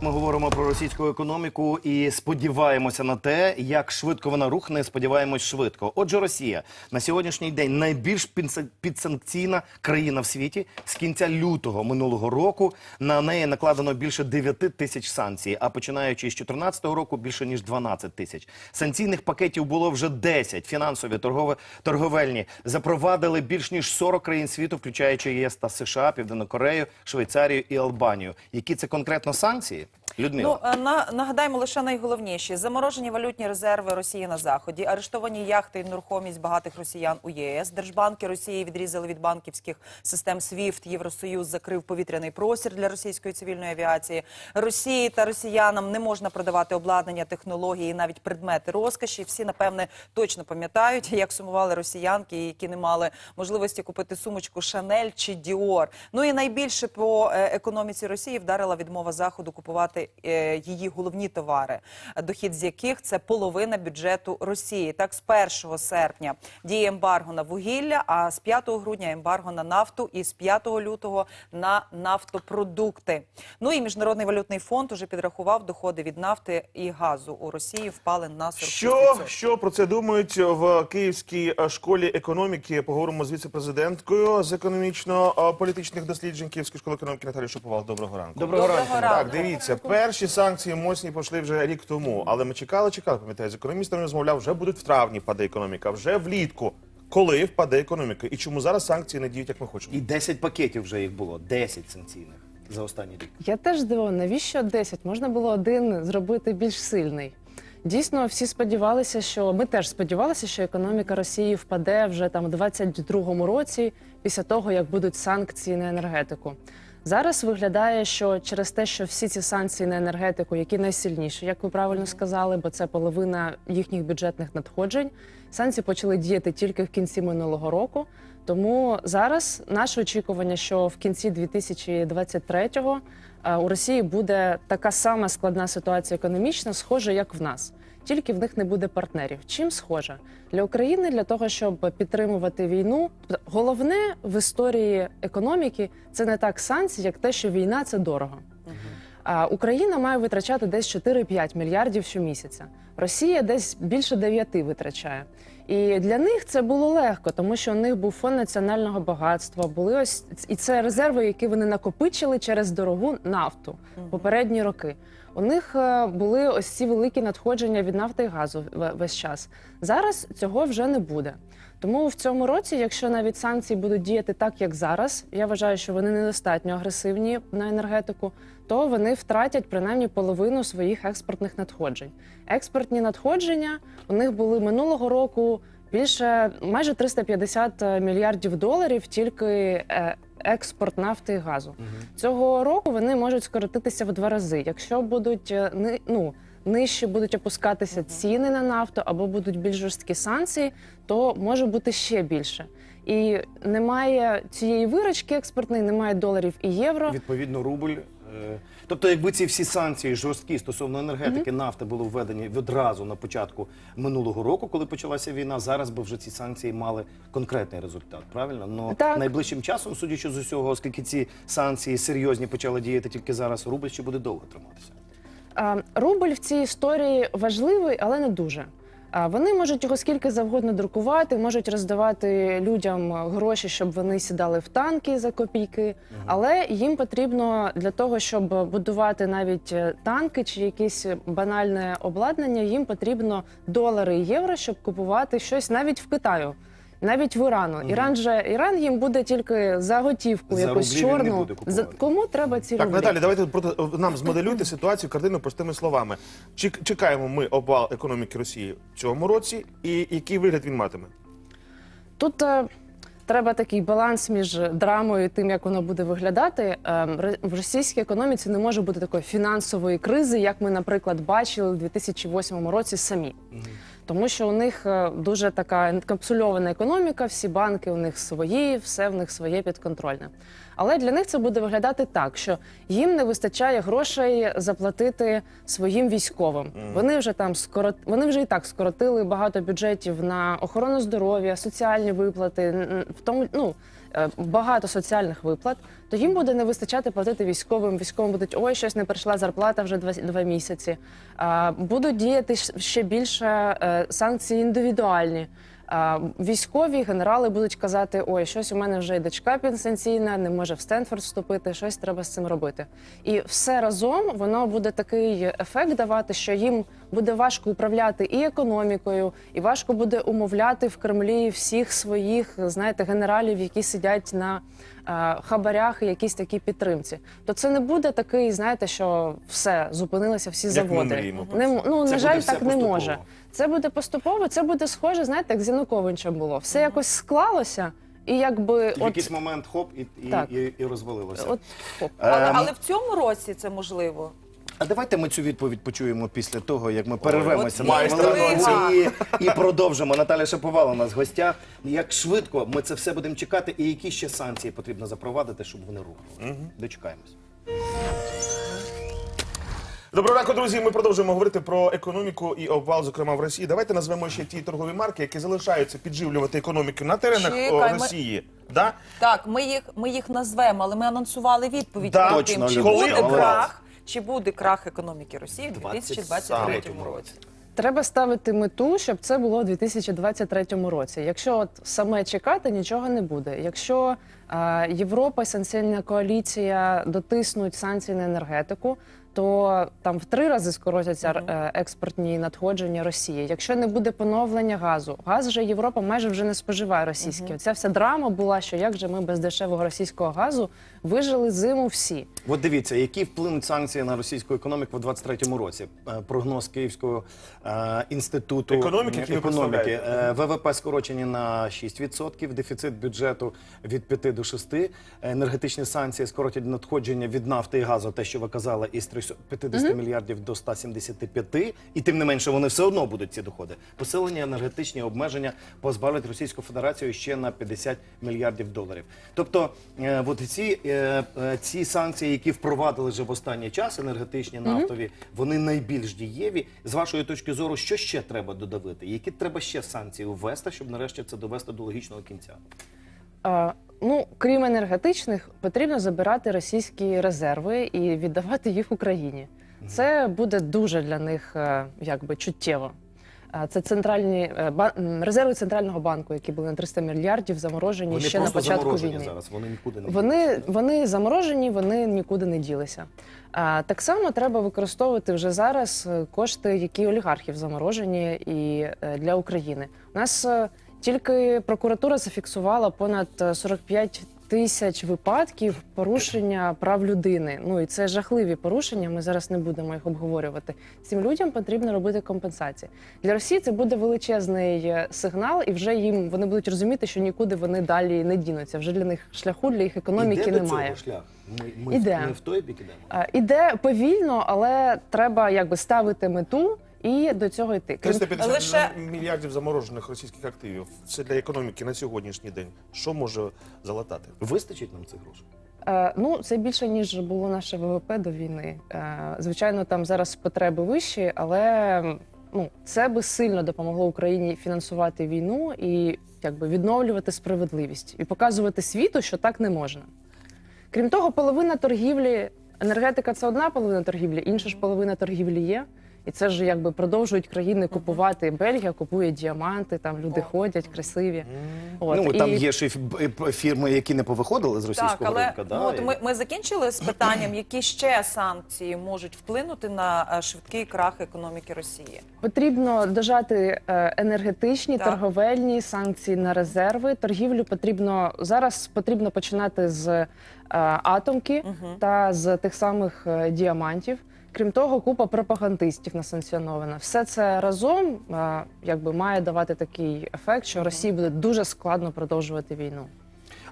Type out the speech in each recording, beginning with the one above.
Ми говоримо про російську економіку і сподіваємося на те, як швидко вона рухне. Сподіваємось швидко. Отже, Росія на сьогоднішній день найбільш підсанкційна країна в світі. З кінця лютого минулого року на неї накладено більше 9 тисяч санкцій. А починаючи з 2014 року більше ніж 12 тисяч. Санкційних пакетів було вже 10. Фінансові, торгове, торговельні запровадили більш ніж 40 країн світу, включаючи ЄС та США, Південну Корею, Швейцарію і Албанію. Які це конкретно санкції? Людмила. Ну е, на нагадаємо лише найголовніші: заморожені валютні резерви Росії на заході, арештовані яхти і нерухомість багатих росіян у ЄС. Держбанки Росії відрізали від банківських систем SWIFT. Євросоюз закрив повітряний простір для російської цивільної авіації. Росії та росіянам не можна продавати обладнання, технології, навіть предмети розкоші. Всі напевне точно пам'ятають, як сумували росіянки, які не мали можливості купити сумочку Шанель чи Діор. Ну і найбільше по е, економіці Росії вдарила відмова заходу купувати її головні товари, дохід з яких це половина бюджету Росії. Так, з 1 серпня діє ембарго на вугілля, а з 5 грудня ембарго на нафту і з 5 лютого на нафтопродукти. Ну і міжнародний валютний фонд уже підрахував доходи від нафти і газу у Росії впали на 46%. Що, що про це думають в Київській е, школі економіки? Поговоримо з віце-президенткою з економічно-політичних досліджень Київської школи економіки Наталією Шаповал. Доброго ранку. Доброго Доброго ранку. ранку. Так, дивіться, перші санкції моцні пішли вже рік тому, але ми чекали, чекали. Пам'ятаєте, з економістами розмовляв, вже будуть в травні впаде економіка, вже влітку. Коли впаде економіка? І чому зараз санкції не діють, як ми хочемо? І 10 пакетів вже їх було. 10 санкційних за останній рік. Я теж здивована, навіщо 10? Можна було один зробити більш сильний. Дійсно, всі сподівалися, що ми теж сподівалися, що економіка Росії впаде вже там у 22-му році, після того як будуть санкції на енергетику. Зараз виглядає, що через те, що всі ці санкції на енергетику, які найсильніші, як ви правильно сказали, бо це половина їхніх бюджетних надходжень, санкції почали діяти тільки в кінці минулого року. Тому зараз наше очікування, що в кінці 2023-го е, у Росії буде така сама складна ситуація економічна, схожа як в нас. Тільки в них не буде партнерів. Чим схожа для України для того, щоб підтримувати війну? Головне в історії економіки це не так санкції, як те, що війна це дорого. Україна має витрачати десь 4-5 мільярдів щомісяця. Росія десь більше 9 витрачає. І для них це було легко, тому що у них був фонд національного багатства. Були ось і це резерви, які вони накопичили через дорогу нафту попередні роки. У них е, були ось ці великі надходження від нафти і газу ве- весь час. Зараз цього вже не буде. Тому в цьому році, якщо навіть санкції будуть діяти так, як зараз, я вважаю, що вони недостатньо агресивні на енергетику, то вони втратять принаймні половину своїх експортних надходжень. Експортні надходження у них були минулого року більше майже 350 мільярдів доларів, тільки е, експорт нафти і газу. Цього року вони можуть скоротитися в два рази. Якщо будуть е, ни- ну, нижче будуть опускатися ціни на нафту або будуть більш жорсткі санкції, то може бути ще більше. І немає цієї виручки експортної, немає доларів і євро. Відповідно, рубль. Е, Тобто, якби ці всі санкції жорсткі стосовно енергетики, нафти були введені відразу на початку минулого року, коли почалася війна, зараз би вже ці санкції мали конкретний результат. Правильно? Но Так. найближчим часом, судячи з усього, оскільки ці санкції серйозні почали діяти тільки зараз, рубль ще буде довго триматися. Рубль в цій історії важливий, але не дуже. А, Вони можуть його скільки завгодно друкувати, можуть роздавати людям гроші, щоб вони сідали в танки за копійки. Але їм потрібно для того, щоб будувати навіть е, танки чи якесь банальне обладнання, їм потрібно долари і євро, щоб купувати щось навіть в Китаю. Навіть в Ірану. Іран же Іран їм буде тільки за готівку, За якусь рублі він не чорну. буде За кому треба ці Так, рублі? Наталі, давайте просто нам змоделюйте ситуацію, картину простими словами. Чек- Чекаємо ми обвал економіки Росії в цьому році, і який вигляд він матиме? Тут е, треба такий баланс між драмою і тим, як воно буде виглядати. Е, р- в російській економіці не може бути такої фінансової кризи, як ми, наприклад, бачили у 2008 році самі. Тому що у них е, дуже така енкапсульована економіка, всі банки у них свої, все в них своє підконтрольне. Але для них це буде виглядати так, що їм не вистачає грошей заплатити своїм військовим. Вони вже там скорот... вони вже і так скоротили багато бюджетів на охорону здоров'я, соціальні виплати, в тому ну. е, Багато соціальних виплат, то їм буде не вистачати платити військовим. Військовим будуть ой, щось не прийшла зарплата вже два, два місяці. А, будуть діяти ще більше е, санкції індивідуальні. Військові генерали будуть казати: ой, щось у мене вже й дочка пенсійна, не може в Стенфорд вступити, щось треба з цим робити. І все разом воно буде такий ефект давати, що їм буде важко управляти і економікою, і важко буде умовляти в Кремлі всіх своїх, знаєте, генералів, які сидять на е, хабарях і якісь такі підтримці. То це не буде такий, знаєте, що все зупинилися всі Як ми мріємо про Не, це. ну Це на буде жаль, все так не поступово. може. Це буде поступово. Це буде схоже, знаєте, як з Януковичем було. Все якось склалося, і якби І в от, якийсь момент хоп, і, і, Так. і, і розвалилося. от хоп. Але, Ем, але в цьому році це можливо. А давайте ми цю відповідь почуємо після того, як ми перервемося от на є і, і продовжимо. Наталя Шаповала у нас в гостях. Як швидко ми це все будемо чекати, і які ще санкції потрібно запровадити, щоб вони рухали. Дочекаємось. Доброго ранку, друзі. Ми продовжуємо говорити про економіку і обвал, зокрема в Росії. Давайте назвемо ще ті торгові марки, які залишаються підживлювати економіку на теренах Чекай, о, ми- Росії. Да? Так, ми їх, ми їх назвемо, але ми анонсували відповідь Да, точно, тим, чи Любов, буде крах, чи буде крах економіки Росії в 2023 23 році. Треба ставити мету, щоб це було у 2023 році. Якщо от саме чекати, нічого не буде. Якщо е, Європа і санкційна коаліція дотиснуть санкції на енергетику, то там в три рази скоротяться е, експортні надходження Росії. Якщо не буде поновлення газу, газ вже Європа майже вже не споживає російський. Оця вся драма була, що як же ми без дешевого російського газу вижили зиму всі. От дивіться, які вплинуть санкції на російську економіку в 23-му році. Е, Прогноз Київського е, інституту Економіки, економіки. Е, ВВП скорочені на 6%, дефіцит бюджету від 5 до 6, енергетичні санкції скоротять надходження від нафти і газу, те, що ви казали, із 350 мільярдів до 175, і тим не менше вони все одно будуть ці доходи. Посилення енергетичні обмеження позбавлять Російську Федерацію ще на 50 мільярдів доларів. Тобто, е, от ці, е, е, ці санкції, які впровадили вже в останній час, енергетичні, нафтові, вони найбільш дієві. З вашої точки зору, що ще треба додавити? Які треба ще санкції ввести, щоб нарешті це довести до логічного кінця? Е, Ну, крім енергетичних, потрібно забирати російські резерви і віддавати їх Україні. Це буде дуже для них е, якби чуттєво. Це центральні е, резерви центрального банку, які були на 300 мільярдів, заморожені Вони ще на початку війни. зараз. Вони нікуди не Вони, вони заморожені, вони нікуди не ділися. А, так само треба використовувати вже зараз е, кошти, які олігархів заморожені і е, для України. У нас тільки прокуратура зафіксувала понад е, 45 тисяч випадків порушення прав людини. Ну і це жахливі порушення. Ми зараз не будемо їх обговорювати. Цим людям потрібно робити компенсації. Для Росії це буде величезний е, сигнал, і вже їм вони будуть розуміти, що нікуди вони далі не дінуться. Вже для них шляху для їх економіки Іде до немає. цього шлях. Ми, ми, Іде. ми в той бік ідемо. Іде повільно, але треба якби ставити мету і до цього йти. Крім 350 Лише- мільярдів заморожених російських активів. Це для економіки на сьогоднішній день. Що може залатати? Вистачить нам цих грошей? Е, Ну, це більше ніж було наше ВВП до війни. Е, Звичайно, там зараз потреби вищі, але ну це би сильно допомогло Україні фінансувати війну і якби відновлювати справедливість і показувати світу, що так не можна. Крім того, половина торгівлі, енергетика це одна половина торгівлі, інша ж половина торгівлі є. І це ж якби продовжують країни купувати. Бельгія купує діаманти, там люди ходять красиві. От, ну, і... там є ще й фірми, які не повиходили з Так, російського але ринку. Да, ну, от і- ми, ми закінчили з питанням, які ще санкції можуть вплинути на е, швидкий крах економіки Росії. Потрібно дожати е, енергетичні, Так. торговельні санкції на резерви. Торгівлю потрібно зараз потрібно починати з е, атомки та з тих самих діамантів. Крім того, купа пропагандистів насанкціонована. Все це разом е, якби має давати такий ефект, що Росії буде дуже складно продовжувати війну.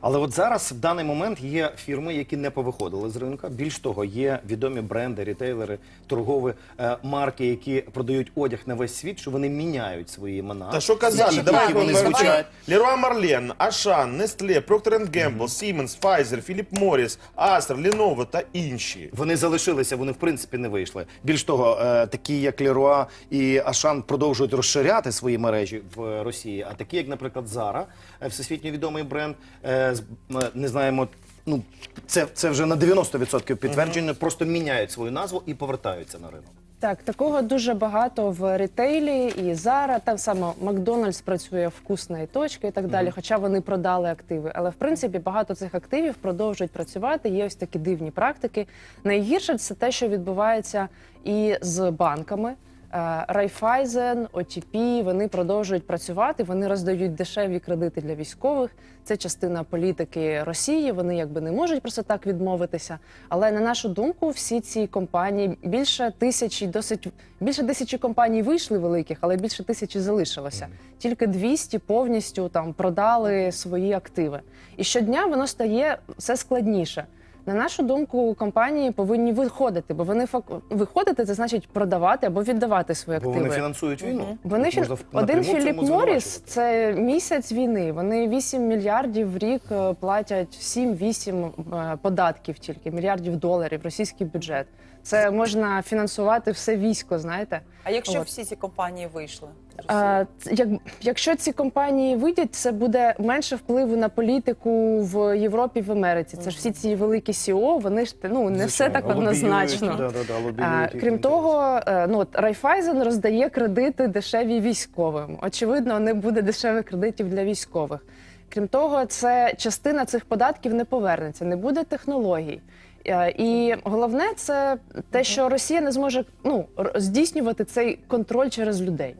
Але от зараз в даний момент є фірми, які не повиходили з ринка. Більш того, є відомі бренди, рітейлери, торгові е, марки, які продають одяг на весь світ, що вони міняють свої імена. Та що казати, Які давай вони звучать. Леруа Марлен, Ашан, Nestlé, Procter Gamble, Siemens, Pfizer, Philip Morris, Acer, Lenovo та інші. Вони залишилися, вони в принципі не вийшли. Більш того, е, такі як Леруа і Ашан продовжують розширяти свої мережі в Росії. А такі, як, наприклад, Зара, е, всесвітньо відомий бренд, е, з- м, не знаємо. Ну, це, це вже на 90% підтверджено, просто міняють свою назву і повертаються на ринок. Так, такого дуже багато в ретейлі і Зара, так само Макдональдс працює вкусної точки і так далі. Хоча вони продали активи. Але в принципі багато цих активів продовжують працювати. Є ось такі дивні практики. Найгірше це те, що відбувається і з банками. Е, Райфайзен, ОТП, вони продовжують працювати. Вони роздають дешеві кредити для військових. Це частина політики Росії. Вони якби не можуть просто так відмовитися. Але на нашу думку, всі ці компанії більше тисячі, досить більше тисячі компаній вийшли великих, але більше тисячі залишилося. Тільки 200 повністю там продали свої активи. І щодня воно стає все складніше. На нашу думку, компанії повинні виходити, бо вони фак... виходити це значить продавати або віддавати свої Бо вони фінансують війну. Вони фін... один Філіп Моріс це місяць війни. Вони 8 мільярдів в рік е, платять 7-8 е, податків тільки мільярдів доларів російський бюджет. Це можна фінансувати все військо. Знаєте, А якщо От. всі ці компанії вийшли? А, як, якщо ці компанії вийдуть, це буде менше впливу на політику в Європі в Америці. Це ж всі ці великі СІО, вони ж ну не все так однозначно. А, крім того, е, ну от Райфайзен роздає кредити дешеві військовим. Очевидно, не буде дешевих кредитів для військових. Крім того, це частина цих податків не повернеться, не буде технологій. Е, І головне це те, що Росія не зможе ну здійснювати цей контроль через людей.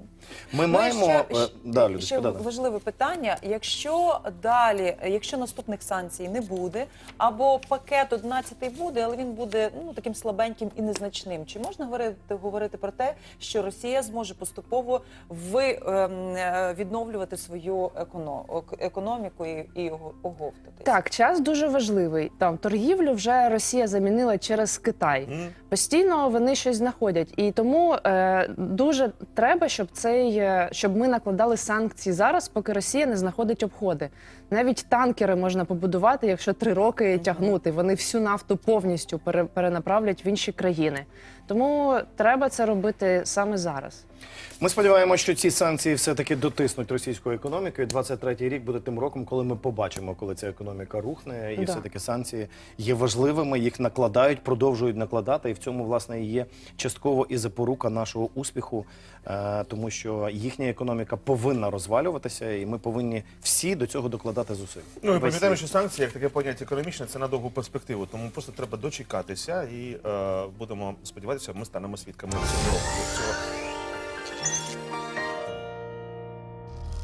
Ми Ну, маємо. ще, е, да, Людочка, ще да, да. важливе питання. Якщо далі, якщо наступних санкцій не буде, або пакет 11 буде, але він буде ну таким слабеньким і незначним. Чи можна говорити говорити про те, що Росія зможе поступово ви, ем, е, відновлювати свою еконо- економіку і, і ого- оговтатись? Так, час дуже важливий. Там торгівлю вже Росія замінила через Китай. Постійно вони щось знаходять, і тому е, дуже треба, щоб цей е, щоб ми накладали санкції зараз, поки Росія не знаходить обходи. Навіть танкери можна побудувати, якщо три роки тягнути. Вони всю нафту повністю пере, перенаправлять в інші країни. Тому треба це робити саме зараз. Ми сподіваємося, що ці санкції все-таки дотиснуть російську економіку. І 23-й рік буде тим роком, коли ми побачимо, коли ця економіка рухне, і Да. все-таки санкції є важливими, їх накладають, продовжують накладати. І в цьому, власне, є частково і запорука нашого успіху, е, тому що їхня економіка повинна розвалюватися, і ми повинні всі до цього докладати зусиль. Ну і пам'ятаємо, що санкції, як таке поняття економічне, це на довгу перспективу. Тому просто треба дочекатися і е, будемо сподіватися, ми станемо свідками цього